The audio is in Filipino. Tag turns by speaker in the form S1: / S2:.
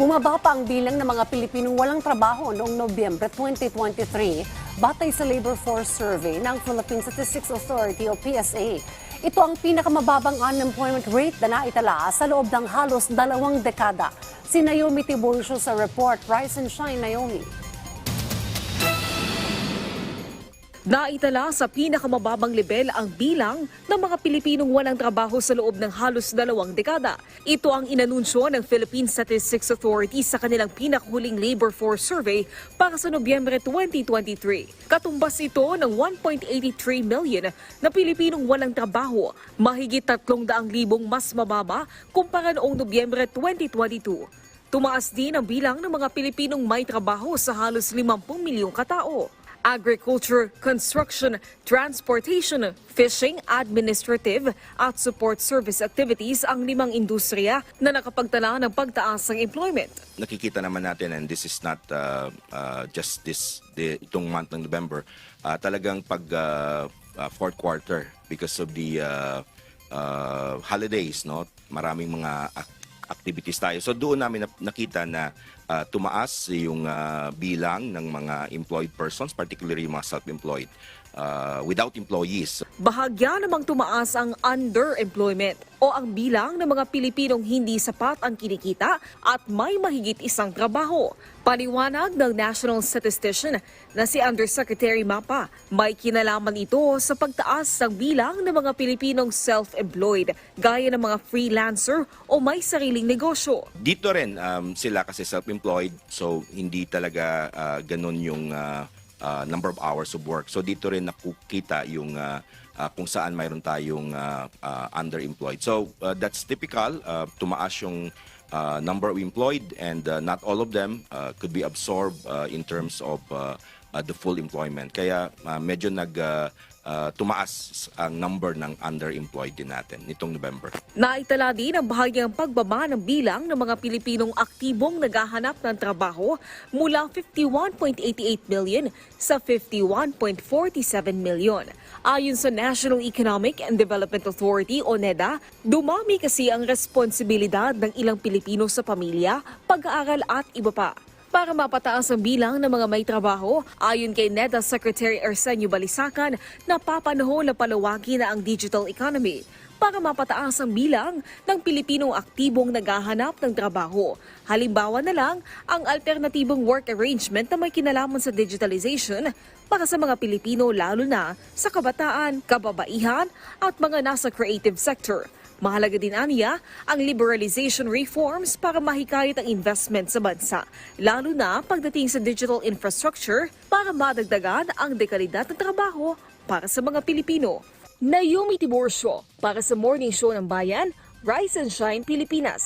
S1: Bumaba pa ang bilang ng mga Pilipinong walang trabaho noong Nobyembre 2023 batay sa Labor Force Survey ng Philippine Statistics Authority o PSA. Ito ang pinakamababang unemployment rate na naitala sa loob ng halos dalawang dekada. Si Naomi Tiburcio sa report Rise and Shine Naomi.
S2: Naitala sa pinakamababang level ang bilang ng mga Pilipinong walang trabaho sa loob ng halos dalawang dekada. Ito ang inanunsyo ng Philippine Statistics Authority sa kanilang pinakahuling labor force survey para sa Nobyembre 2023. Katumbas ito ng 1.83 million na Pilipinong walang trabaho, mahigit 300,000 mas mababa kumpara noong Nobyembre 2022. Tumaas din ang bilang ng mga Pilipinong may trabaho sa halos 50 milyong katao. Agriculture, construction, transportation, fishing, administrative at support service activities ang limang industriya na nakapagtala ng pagtaas ng employment.
S3: nakikita naman natin and this is not uh, uh, just this the, itong month ng November uh, talagang pag uh, uh, fourth quarter because of the uh, uh, holidays no maraming mga ac- activities tayo so doon namin nakita na uh, tumaas yung uh, bilang ng mga employed persons particularly yung mga self-employed uh, without employees
S2: Bahagya namang tumaas ang underemployment o ang bilang ng mga Pilipinong hindi sapat ang kinikita at may mahigit isang trabaho. Paliwanag ng National Statistician na si Undersecretary Mapa, may kinalaman ito sa pagtaas ng bilang ng mga Pilipinong self-employed gaya ng mga freelancer o may sariling negosyo.
S3: dito rin um, sila kasi self-employed so hindi talaga uh, ganun yung uh, uh, number of hours of work. So dito rin nakukita yung uh, uh, kung saan mayroon tayong uh, uh, underemployed. So uh, that's typical. Uh, tumaas yung uh, number of employed and uh, not all of them uh, could be absorbed uh, in terms of uh, uh, the full employment. Kaya uh, medyo nag uh, uh, tumaas ang number ng underemployed din natin nitong November.
S2: Naitala din ang bahagyang pagbaba ng bilang ng mga Pilipinong aktibong naghahanap ng trabaho mula 51.88 million sa 51.47 million. Ayon sa National Economic and Development Authority o NEDA, dumami kasi ang responsibilidad ng ilang Pilipino sa pamilya, pag-aaral at iba pa. Para mapataas ang bilang ng mga may trabaho, ayon kay NEDA Secretary Arsenio Balisacan, napapanahon na palawagin na ang digital economy para mapataas ang bilang ng Pilipinong aktibong naghahanap ng trabaho. Halimbawa na lang ang alternatibong work arrangement na may kinalaman sa digitalization para sa mga Pilipino lalo na sa kabataan, kababaihan at mga nasa creative sector. Mahalaga din aniya ang liberalization reforms para mahikayat ang investment sa bansa, lalo na pagdating sa digital infrastructure para madagdagan ang dekalidad ng trabaho para sa mga Pilipino. Naomi Tiburcio para sa Morning Show ng Bayan, Rise and Shine Pilipinas.